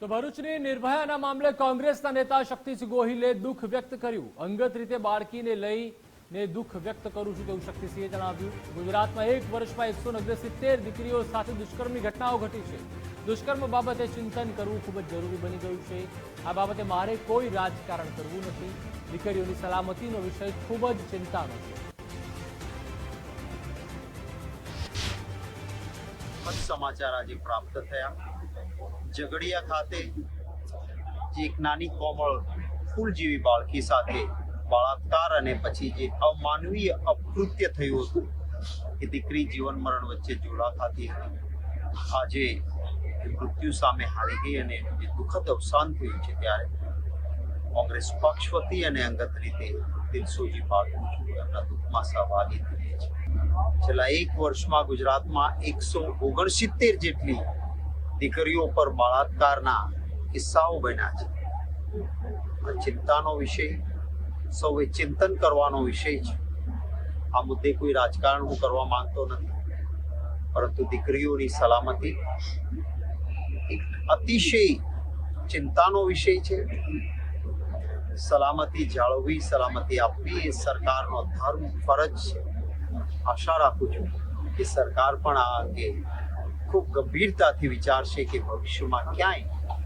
તો ભરૂચની નિર્ભયાના મામલે કોંગ્રેસના નેતા શક્તિસિંહ ગોહિલે દુઃખ વ્યક્ત કર્યું. અંગત રીતે બાળકીને લઈને દુઃખ વ્યક્ત કરું છું તેવું શક્તિસિંહે જણાવ્યું. ગુજરાતમાં એક વર્ષમાં એકસો સિત્તેર દીકરીઓ સાથે દુષ્કર્મની ઘટનાઓ ઘટી છે. દુષ્કર્મ બાબતે ચિંતન કરવું ખૂબ જ જરૂરી બની ગયું છે. આ બાબતે મારે કોઈ રાજકારણ કરવું નથી. દીકરીઓની સલામતીનો વિષય ખૂબ જ ચિંતાનો છે. સમાચાર આજે પ્રાપ્ત થયા. ઝઘડિયા ખાતે જે એક નાની કોમળ ફૂલ જેવી બાળકી સાથે બળાત્કાર અને પછી જે અમાનવીય અકૃત્ય થયું હતું, એ દીકરી જીવન મરણ વચ્ચે જોડા ખાતી હતી. આજે મૃત્યુ સામે હારી ગઈ અને જે દુઃખદ અવસાન થયું છે ત્યારે કોંગ્રેસ પક્ષ વતી અને અંગત રીતે દિલસોજી છું એમના દુઃખમાં સહભાગી થઈએ છીએ છેલ્લા એક વર્ષમાં ગુજરાતમાં એકસો ઓગણસિત્તેર જેટલી દીકરીઓ પર બળાત્કારના કિસ્સાઓ બન્યા છે. આ ચિંતાનો વિષય, સૌએ ચિંતન કરવાનો વિષય છે. આ મુદ્દે કોઈ રાજકારણ હું કરવા માંગતો નથી. પરંતુ દીકરીઓની સલામતી એક અતિશય ચિંતાનો વિષય છે. સલામતી જાળવવી, સલામતી આપવી એ સરકારનો ધર્મ ફરજ છે. આશા રાખું છું કે સરકાર પણ આ અંગે ખૂબ ગંભીરતાથી વિચારશે કે ભવિષ્યમાં ક્યાંય